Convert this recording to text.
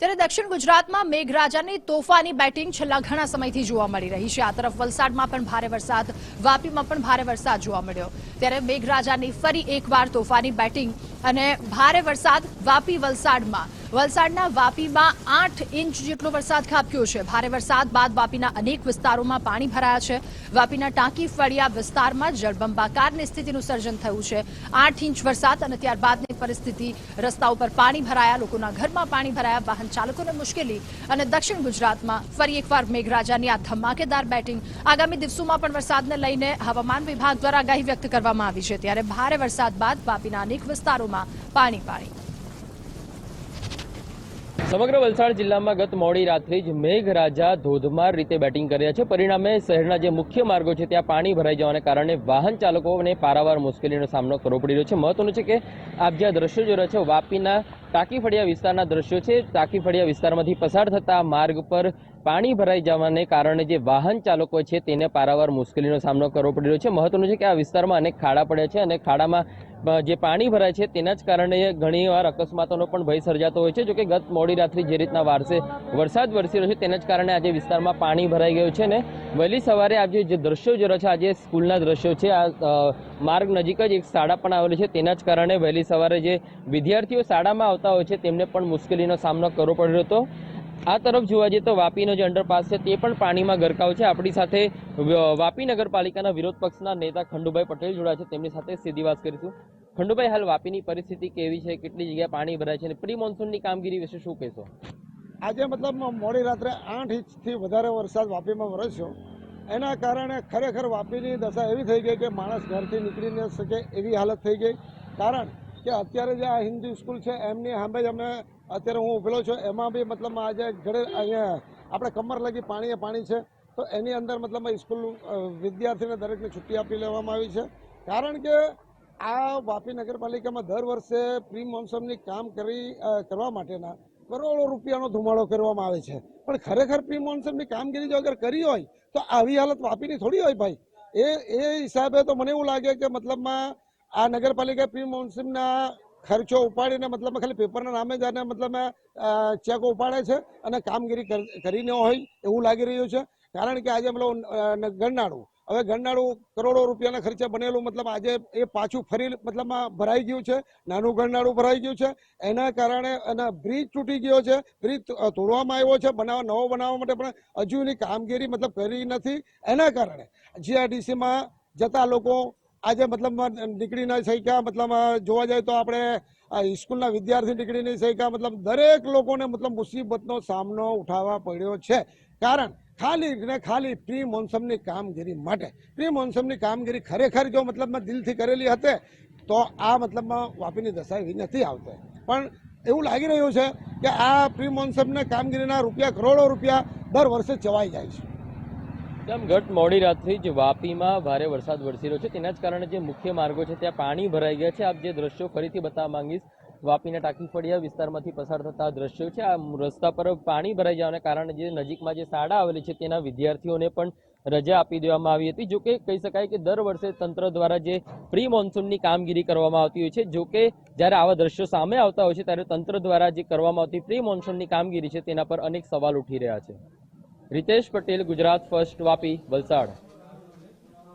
ત્યારે દક્ષિણ ગુજરાતમાં મેઘરાજાની તોફાની બેટિંગ છેલ્લા ઘણા સમયથી જોવા મળી રહી છે. આ તરફ વલસાડમાં પણ ભારે વરસાદ, વાપીમાં પણ ભારે વરસાદ જોવા મળ્યો. ત્યારે મેઘરાજાની ફરી એકવાર તોફાની બેટિંગ અને ભારે વરસાદ વાપી વલસાડમાં વલસાડના વાપીમાં આઠ ઇંચ જેટલો વરસાદ ખાબક્યો છે. ભારે વરસાદ બાદ વાપીના અનેક વિસ્તારોમાં પાણી ભરાયા છે. વાપીના ટાંકી ફળિયા વિસ્તારમાં જળબંબાકારની સ્થિતિનું સર્જન થયું છે. આઠ ઇંચ વરસાદ અને ત્યારબાદની પરિસ્થિતિ. રસ્તા ઉપર પાણી ભરાયા, લોકોના ઘરમાં પાણી ભરાયા, વાહન ચાલકોને મુશ્કેલી અને દક્ષિણ ગુજરાતમાં ફરી એકવાર મેઘરાજાની આ ધમાકેદાર બેટિંગ. આગામી દિવસોમાં પણ વરસાદને લઈને હવામાન વિભાગ દ્વારા આગાહી વ્યક્ત કરવામાં આવી છે. ત્યારે ભારે વરસાદ બાદ વાપીના અનેક વિસ્તારોમાં પાણી પાણી. સમગ્ર વલસાડ જિલ્લામાં ગત મોડી રાત્રે જ મેઘરાજા ધોધમાર રીતે બેટિંગ કર્યા છે. પરિણામે શહેરના જે મુખ્ય માર્ગો છે, ત્યાં પાણી ભરાઈ જવાને કારણે વાહન ચાલકોને પારાવાર મુશ્કેલીનો સામનો કરવો પડી રહ્યો છે. મહત્વનું છે કે આપ જ્યાં દ્રશ્યો જોઈ રહ્યા છો, વાપીના ટાંકીફળિયા વિસ્તારના દ્રશ્યો છે. ટાંકી ફળિયા વિસ્તારમાંથી પસાર થતા માર્ગ પર પાણી ભરાઈ જવાને કારણે જે વાહન ચાલકો છે, તેને પારાવાર મુશ્કેલીનો સામનો કરવો પડી રહ્યો છે. મહત્વનું છે કે આ વિસ્તારમાં અનેક ખાડા પડ્યા છે અને ખાડામાં જે પાણી ભરાય છે તેના જ કારણે ઘણીવાર અકસ્માતોનો પણ ભય સર્જાતો હોય છે. જોકે ગત મોડી રાત્રિ જે રીતના વારસે વરસાદ વરસી રહ્યો છે તેના જ કારણે આજે વિસ્તારમાં પાણી ભરાઈ ગયું છે ને વહેલી સવારે આજે જે દ્રશ્યો જોઈ છે આજે સ્કૂલના દ્રશ્યો છે, આ માર્ગ નજીક જ એક શાળા પણ આવેલી છે. તેના જ કારણે વહેલી સવારે જે વિદ્યાર્થીઓ શાળામાં આવતા હોય છે તેમને પણ મુશ્કેલીનો સામનો કરવો પડ્યો હતો. આ તરફ જોવા જઈએ તો વાપીનો જે અંડરપાસ છે તે પણ પાણીમાં ગરકાવ છે. આપણી સાથે વાપી નગરપાલિકાના વિરોધ પક્ષના નેતા ખંડુભાઈ પટેલ જોડાયા છે. તેમની સાથે સીધી વાત કરીશું. ખંડુભાઈ, હાલ વાપીની પરિસ્થિતિ કેવી છે? કેટલી જગ્યાએ પાણી ભરાય છે અને પ્રી મોન્સૂનની કામગીરી વિશે શું કહેશો? આજે મતલબ મોડી રાત્રે આઠ ઇંચથી વધારે વરસાદ વાપીમાં વરસ્યો. એના કારણે ખરેખર વાપીની દશા એવી થઈ ગઈ કે માણસ ઘરથી નીકળી ન શકે એવી હાલત થઈ ગઈ. કારણ કે અત્યારે જે આ હિન્દુ સ્કૂલ છે, એમની સામે જ અમે અત્યારે હું ઉભેલો છું. એમાં બી મતલબ આજે ઘરે અહીંયા આપણે કમર લગી પાણીએ પાણી છે, તો એની અંદર મતલબ સ્કૂલ વિદ્યાર્થીને દરેકને છુટ્ટી આપી લેવામાં આવી છે. કારણ કે આ વાપી નગરપાલિકામાં દર વર્ષે પ્રી મોન્સૂનની કામ કરી કરવા માટેના કરોડો રૂપિયાનો ધુમાડો કરવામાં આવે છે. પણ ખરેખર પ્રી મોન્સૂનની કામગીરી જો અગર કરી હોય, તો આવી હાલત વાપીની થોડી હોય ભાઈ. એ એ હિસાબે તો મને એવું લાગે કે મતલબમાં આ નગરપાલિકા પ્રી મોન્સૂનના ખર્ચો ઉપાડીને મતલબ ખાલી પેપરના નામે જ આને મતલબ ચેકો ઉપાડે છે અને કામગીરી કરીને હોય એવું લાગી રહ્યું છે. કારણ કે આજે મતલબ ગણનાળું હવે ગણનાળું કરોડો રૂપિયાના ખર્ચે બનેલું મતલબ આજે એ પાછું ફરી મતલબમાં ભરાઈ ગયું છે. નાનું ગણનાળું ભરાઈ ગયું છે. એના કારણે અને બ્રિજ તૂટી ગયો છે. બ્રિજ તોડવામાં આવ્યો છે. બનાવવા નવો બનાવવા માટે પણ હજુ એની કામગીરી મતલબ કરી નથી. એના કારણે જીઆરડીસીમાં જતા લોકો આજે મતલબમાં નીકળી ન શક્યા. મતલબ જોવા જાય તો આપણે સ્કૂલના વિદ્યાર્થી નીકળી નહીં શક્યા. મતલબ, દરેક લોકોને મતલબ મુસીબતનો સામનો ઉઠાવવા પડ્યો છે. કારણ, ખાલી ને ખાલી પ્રી મોન્સૂનની કામગીરી માટે. પ્રી મોન્સૂનની કામગીરી ખરેખર જો મતલબમાં દિલથી કરેલી હતે, તો આ મતલબમાં વાપીની દશા એવી નથી આવતી. પણ એવું લાગી રહ્યું છે કે આ પ્રી મોન્સૂનના કામગીરીના રૂપિયા કરોડો રૂપિયા દર વર્ષે ચવાઈ જાય છે. ગત મોડી રાતથી જ વાપીમાં ભારે વરસાદ વરસી રહ્યો છે. તેના જ કારણે જે મુખ્ય માર્ગો છે, ત્યાં પાણી ભરાઈ ગયા છે. આપ જે દ્રશ્યો ફરીથી બતાવવા માંગીશ, વાપીના ટાંકી ફળિયા વિસ્તારમાંથી પસાર થતા દ્રશ્યો છે. આ રસ્તા પર પાણી ભરાઈ જવાને કારણે જે નજીકમાં જે શાળા આવેલી છે, તેના વિદ્યાર્થીઓને પણ રજા આપી દેવામાં આવી હતી. જોકે કહી શકાય કે દર વર્ષે તંત્ર દ્વારા જે પ્રી મોન્સૂનની કામગીરી કરવામાં આવતી હોય છે જોકે જ્યારે આવા દ્રશ્યો સામે આવતા હોય છે, ત્યારે તંત્ર દ્વારા જે કરવામાં આવતી પ્રી મોન્સૂનની કામગીરી છે, તેના પર અનેક સવાલ ઉઠી રહ્યા છે. રિતેશ પટેલ ગુજરાત ફર્સ્ટ વાપી વલસાડ.